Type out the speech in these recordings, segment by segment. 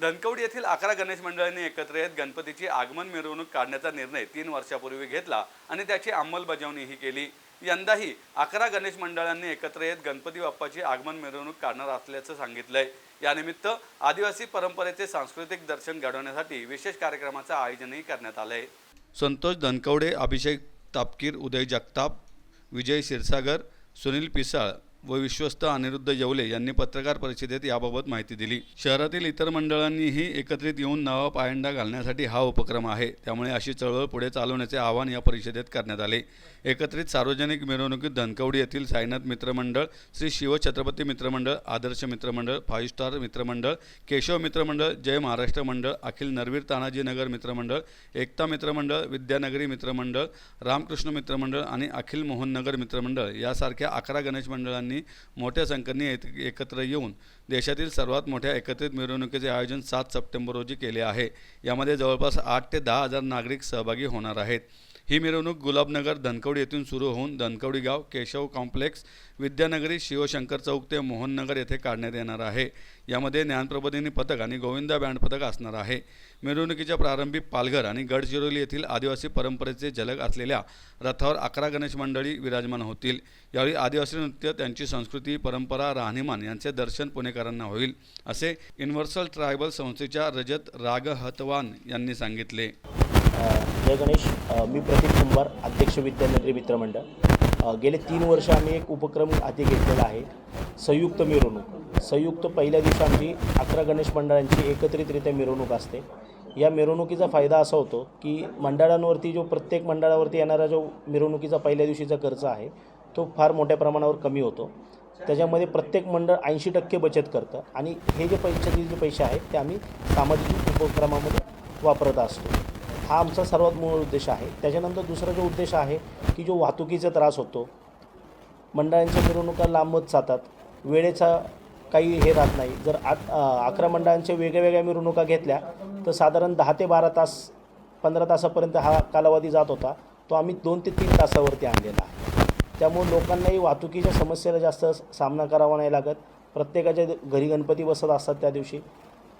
धनकवडी येथील अकरा गणेश मंडळांनी एकत्र येत गणपतीची आगमन मिरवणूक काढण्याचा निर्णय तीन वर्षापूर्वी घेतला आणि त्याची अंमलबजावणीही केली. यंदाही अकरा गणेश मंडळांनी एकत्र येत गणपती बाप्पाची आगमन मिरवणूक काढणार असल्याचं सांगितलंय. यानिमित्त आदिवासी परंपरेचे सांस्कृतिक दर्शन घडवण्यासाठी विशेष कार्यक्रमाचं आयोजनही करण्यात आलंय. संतोष धनकवडे अभिषेक तापकीर उदय जगताप विजय क्षीरसागर सुनील पिसाळ व विश्वस्त अनिरुद्ध येवले यांनी पत्रकार परिषदेत याबाबत माहिती दिली. शहरातील इतर मंडळांनीही एकत्रित येऊन नवा पायंडा घालण्यासाठी हा उपक्रम आहे. त्यामुळे अशी चळवळ पुढे चालवण्याचे आवाहन या परिषदेत करण्यात आले. एकत्रित सार्वजनिक मिरवणुकीत धनकवडी येथील साईनाथ मित्रमंडळ श्री शिवछत्रपती मित्रमंडळ आदर्श मित्रमंडळ फाईव्ह स्टार मित्रमंडळ केशव मित्रमंडळ जय महाराष्ट्र मंडळ अखिल नरवीर तानाजी नगर मित्रमंडळ एकता मित्रमंडळ विद्यानगरी मित्रमंडळ रामकृष्ण मित्रमंडळ आणि अखिल मोहननगर मित्रमंडळ यासारख्या अकरा गणेश मंडळांनी मोठ्या संख्येने एकत्र येऊन देशातील सर्वात मोठ्या एकत्रित मिरवणुकीचे आयोजन सात सप्टेंबर रोजी केले आहे. यामध्ये जवळपास आठ ते दहा हजार नागरिक सहभागी होणार आहेत. ही मिरवणूक गुलाबनगर धनकवडी येथून सुरू होऊन धनकवडी गाव केशव कॉम्प्लेक्स विद्यानगरी शिवशंकर चौक ते मोहननगर येथे काढण्यात येणार आहे. यामध्ये ज्ञानप्रबोधिनी पथक आणि गोविंदा बँड पथक असणार आहे. मिरवणुकीच्या प्रारंभी पालघर आणि गडचिरोली येथील आदिवासी परंपरेचे झलक असलेल्या रथावर अकरा गणेश मंडळी विराजमान होतील. यावेळी आदिवासी नृत्य त्यांची संस्कृती परंपरा राहणीमान यांचे दर्शन पुणेकरांना होईल असे युनिव्हर्सल ट्रायबल संस्थेच्या रजत राग हतवान यांनी सांगितले. जय गणेश. मी प्रतीक कुंभार अध्यक्ष विद्यानगरी मित्रमंडळ गेले तीन वर्ष आम्ही एक उपक्रम हाती घेतलेला आहे. संयुक्त मिरवणूक. संयुक्त पहिल्या दिवशी आमची अकरा गणेश मंडळांची एकत्रितरित्या मिरवणूक असते. या मिरवणुकीचा फायदा असा होतो की मंडळांवरती जो प्रत्येक मंडळावरती येणारा जो मिरवणुकीचा पहिल्या दिवशीचा खर्च आहे तो फार मोठ्या प्रमाणावर कमी होतो. त्याच्यामध्ये प्रत्येक मंडळ ऐंशी टक्के बचत करतं आणि हे जे पैशाचे जे पैसे आहेत ते आम्ही सामाजिक उपक्रमामध्ये वापरत असतो. हा आमचा सर्वात मूळ उद्देश आहे. त्याच्यानंतर दुसरा जो उद्देश आहे की जो वाहतुकीचा त्रास होतो मंडळांच्या मिरवणुका लांबच जातात वेळेचा काही हे राहत नाही. जर आ अकरा मंडळांच्या वेगळ्या वेगळ्या मिरवणुका घेतल्या तर साधारण दहा ते बारा तास पंधरा तासापर्यंत हा कालावधी जात होता. तो आम्ही दोन ते तीन तासावरती आणलेला आहे. त्यामुळे लोकांनाही वाहतुकीच्या समस्येला जास्त सामना करावा नाही लागत. प्रत्येकाच्या घरी गणपती बसत असतात त्या दिवशी.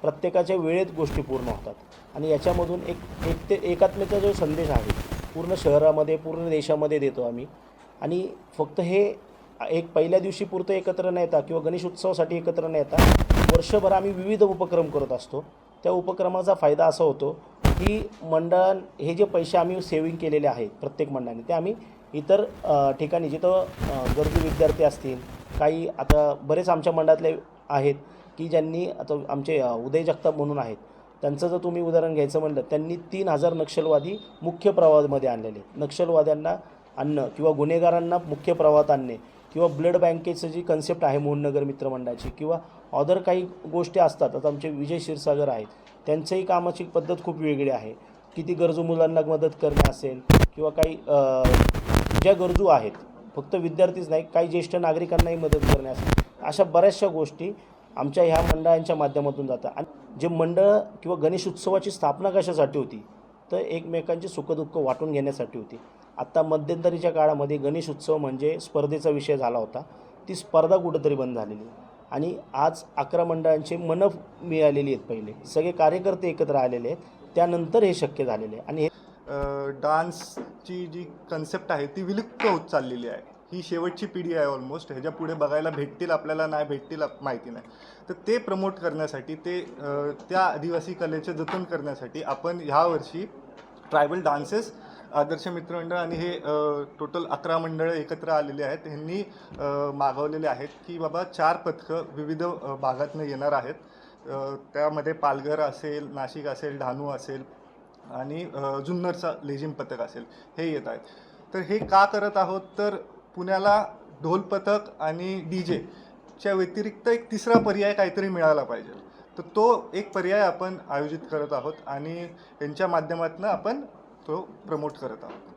प्रत्येकाच्या वेळेत गोष्टी पूर्ण होतात. आणि याच्यामधून एक एक ते एकात्मेचा जो संदेश आहे पूर्ण शहरामध्ये पूर्ण देशामध्ये देतो आम्ही. आणि फक्त हे एक पहिल्या दिवशी पुरतं एकत्र न येता किंवा गणेश उत्सवासाठी एकत्र न येता वर्षभर आम्ही विविध उपक्रम करत असतो. त्या उपक्रमाचा फायदा असा होतो की मंडळां हे जे पैसे आम्ही सेविंग केलेले आहेत प्रत्येक मंडळाने ते आम्ही इतर ठिकाणी जिथं गरजू विद्यार्थी असतील काही आता बरेच आमच्या मंडळातले आहेत की ज्यांनी आता आमचे उदय जगताप म्हणून आहेत त्यांचं जर तुम्ही उदाहरण घ्यायचं म्हणलं त्यांनी तीन हजार नक्षलवादी मुख्य प्रवाहामध्ये आणलेले आहेत. नक्षलवाद्यांना आणणं किंवा गुन्हेगारांना मुख्य प्रवाहात आणणे किंवा ब्लड बँकेचं जी कन्सेप्ट आहे मोहननगर मित्रमंडळाची किंवा अदर काही गोष्टी असतात आता आमचे विजय क्षीरसागर आहेत त्यांचंही कामाची पद्धत खूप वेगळी आहे किती गरजू मुलांना मदत करणे असेल किंवा काही ज्या गरजू आहेत फक्त विद्यार्थीच नाही काही ज्येष्ठ नागरिकांनाही मदत करणे असेल अशा बऱ्याचशा गोष्टी आमच्या ह्या मंडळांच्या माध्यमातून जातं. आणि जे मंडळ किंवा गणेश उत्सवाची स्थापना कशासाठी होती तर एकमेकांची सुखदुःख वाटून घेण्यासाठी होती. आत्ता मध्यंतरीच्या काळामध्ये गणेश उत्सव म्हणजे स्पर्धेचा विषय झाला होता. ती स्पर्धा कुठंतरी बंद झालेली. आहे. आणि आज अकरा मंडळांचे मनफ मिळालेली आहेत पहिले. सगळे कार्यकर्ते एकत्र आलेले आहेत. त्यानंतर हे शक्य झालेले आहे. आणि हे डान्सची जी कन्सेप्ट आहे ती विलुप्त होत चाललेली आहे. ही शेवटची पिढी आहे ऑलमोस्ट ह्याच्या पुढे बघायला भेटतील आपल्याला नाही भेटतील माहिती नाही. तर ते प्रमोट करण्यासाठी ते त्या आदिवासी कलेचे जतन करण्यासाठी आपण ह्या वर्षी ट्रायबल डान्सेस आदर्श मित्रमंडळ आणि हे टोटल अकरा मंडळं एकत्र आलेले आहेत. ह्यांनी मागवलेले आहेत की बाबा चार पथकं विविध भागातनं येणार आहेत. त्यामध्ये पालघर असेल नाशिक असेल डहाणू असेल आणि जुन्नरचा लेझिम पथक असेल. हे येत आहेत. तर हे का करत आहोत? तर पुण्याला ढोल पथक आणि डी जेच्या व्यतिरिक्त एक तिसरा पर्याय काहीतरी मिळाला पाहिजे. तर तो एक पर्याय आपण आयोजित करत आहोत आणि यांच्या माध्यमातून आपण तो प्रमोट करत आहोत.